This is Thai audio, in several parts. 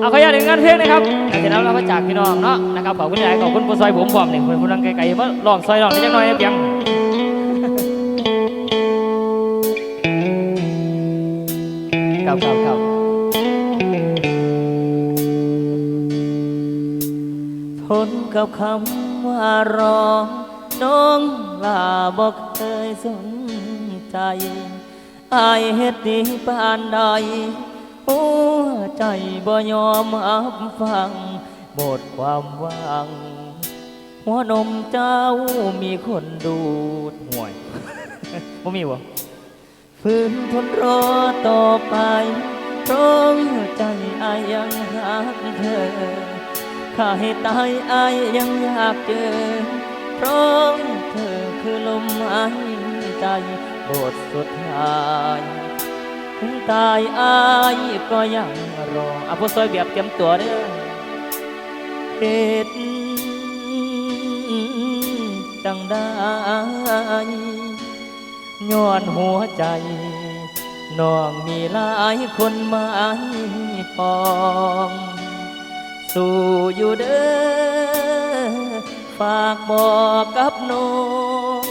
เอาขออนุญาตถึงงานเพลงนะครับหลังจากนั้นเราก็จากพี่น้องเนาะนะครับขอบคุณหลายขอบคุณผู้ซอยผมพร้อมเนี่คนผู้นังไกลๆมาลองซอยลองได้จังหน่อยเพียงเก่าเก่าเก่าทนกับคำว่ารอน้องลาบอกเคยสนใจอายเฮ็ดดีปานใด หัวใจบ่ยอมรับฟังหมดความหวังหัวนมเจ้ามีคนดูดห่วยบ่มีวะฝืนทนรอต่อไปเพราะใจอายยังรักเธอข้าให้ตายอายยังอยากเจอเพราะเธอคือลมหายใจบทสุดท้าย ถึงตายอายก็ยังรออะผู้ซอยเบีบเตรียมตัวเด้อเหตุจังได้ย้อนหัวใจน้องมีหลายคนมาปอง สู่อยู่เด้อฝากบอกกับน้อง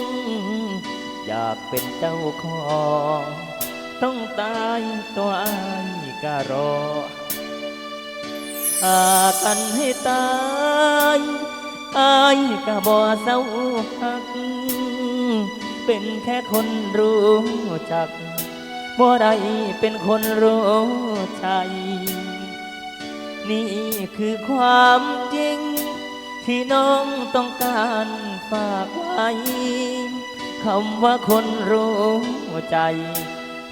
อยากเป็นเจ้าของ ต้องตายตัวอายก็รอหากันให้ตายอายก็บ่เศร้าหัก เป็นแค่คนรู้จักบ่ได้เป็นคนรู้ใจ นี่คือความจริง ที่น้องต้องการฝากไว้คำว่าคนรู้ใจ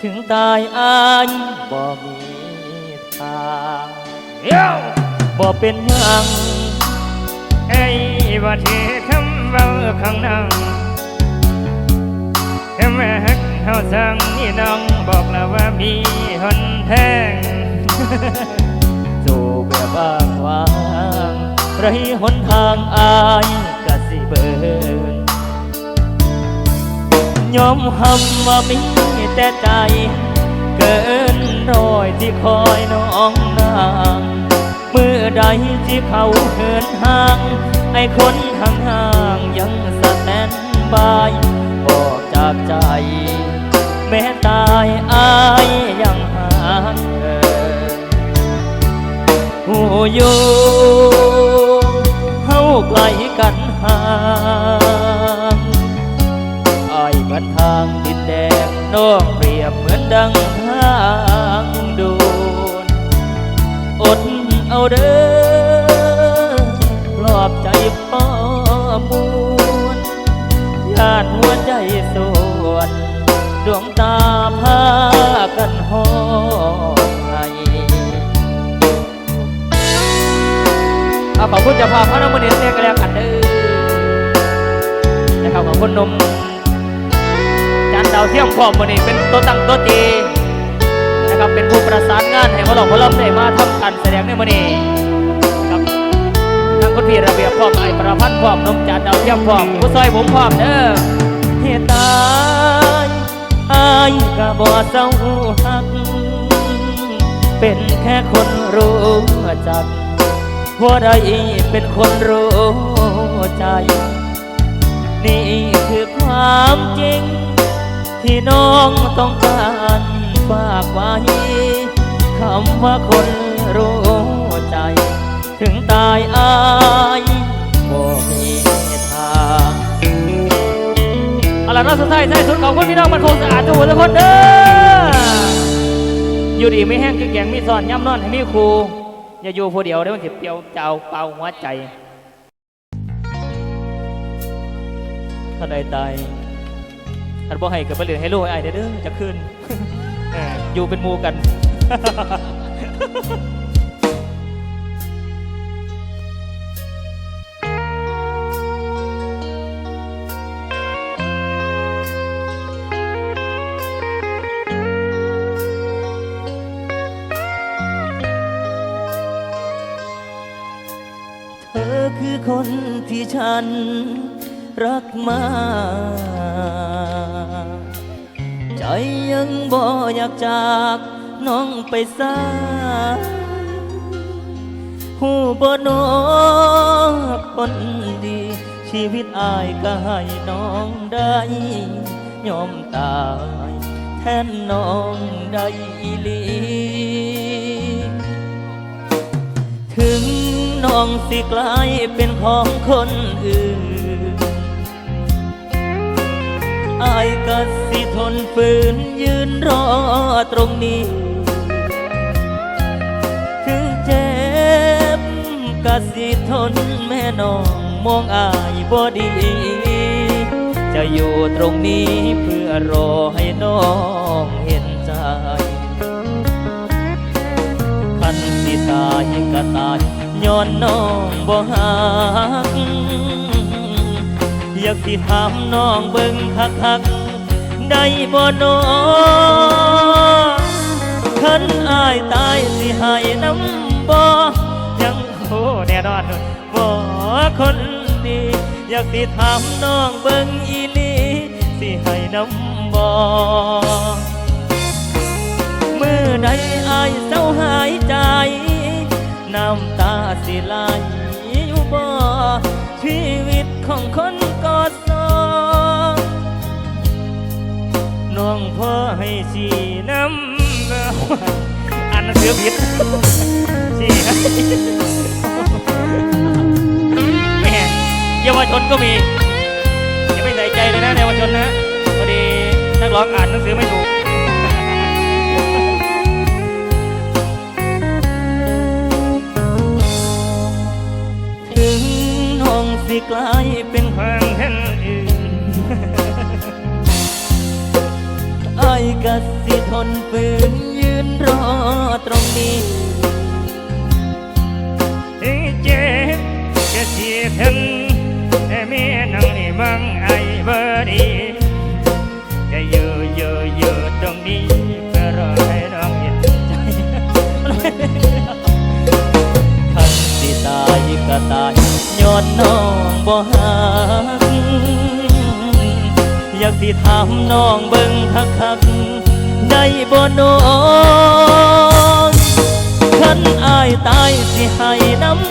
ถึงตายอายบ่มีทางเอ้าบ่เป็นหยังไอ้ว่าที่คำเว่าข้างหนังแค่แม่ฮักเฮาสั่งนี่น้องบอกแล้วว่ามีหนแทงสู่แบบว่างวางไรหนทางอายกะสิเบินยอมหำว่ามี แต่ใจ เกินรอยที่คอยน้องนางเมื่อใดที่เขาเหินห่างไอ้คนห่างๆยังสแตนบายออกจากใจ แม้ตายอายยังหาเธอหูอยู่เฮาไกล มือนดังทางดูนอดเอาเด้อปลอบใจพ่อมวลญาติหัวใจสวนดวงตาพากันหอให้เอาขอบคุณจ้าภาพระนมนินเนี่ยก็แล้วกันเด้อนะครับขอบคุณนมานดาวเทียมพร้อมวันนี้เป็นตัวตั้งตัวตีนะครับเป็นผู้ประสานงานให้หมาหลอมาล่ำได้มาทำการแสดงในวันนี้ครับทางคุณพี่ระเบียบพร้อมไอ้ประพันธ์พร้อมนมจาดาวเทียมพร้อมผู้ซอยผมพร้อมเด้อเหตุตายอายก็บ่เศร้าหัก เป็นแค่คนรู้จักว่าใดเป็นคนรู้ใจ นี่คือความจริง ที่น้องต้องการฝากไว้คำว่าคนรู้ใจ ถึงตายอายบ่มีทางเอาล่ะรอบสุดท้ายใช่สุดของคนพี่น้องมันคงสะอาดทุกคนทุกคนเด้ออยู่ดีไม่แห้งคือแกงมีซอนย่ำนอนให้มีครูอย่าอยู่ผู้เดียวเดี๋ยวมันสิเปรียวเจ้าเป่าหัวใจ ถ้าใดตาย ท่านบ่ให้กับไปเหลือให้ลูกไอ้ายเด้อจะขึ้นอยู่เป็นมูกันเธอคือคนที่ฉัน รักมา ใจยังบ่อยากจากน้องไปสาหูบนอคนดี ชีวิตอายก็ให้น้องได้ยอมตายแทนน้องได้อีลี ถึงน้องสิกลายเป็นของคนอื่น ทนฝืนยืนรอตรงนี้ ถึงเจ็บก็สิทนแม่น้องมองอายบ่ดี จะอยู่ตรงนี้เพื่อรอให้น้องเห็นใจคันสิตายก็ตายย้อนน้องบ่หักอยากสิถามน้องเบิ่งคักๆ ได้บ่น้องคันอายตายสิให้น้ำบ่ยังโอ้แน่นอนบ่คนดี อยากสิถามน้องเบิ่งอีหลีสิให้น้ำบ่เมื่อใดอายเศร้าหายใจ น้ำตาสิไหลอยู่บ่ชีวิตของคนกอดซอ องพ่อให้สีน้ำอ่านหนังสือผิดสีแม่เยาวชนก็มีอย่าไปใส่ใจเลยนะเยาวชนนะพอดีนักร้องอ่านหนังสือไม่ถูก ทนฝืนยืนรอตรงนี้ถึงเจ็บจะเสียถึงแต่แม่นังนี่มังไอเบอร์ดีจะอยู่อยู่อยู่ตรงนี้เพื่อรอให้น้องเห็นใจคันสิตายก็ตายย้อนน้องบ่หักอยากสิถามน้องเบิ่งคักๆ ได้บ่น้องคันอายตายสิให้น้ำ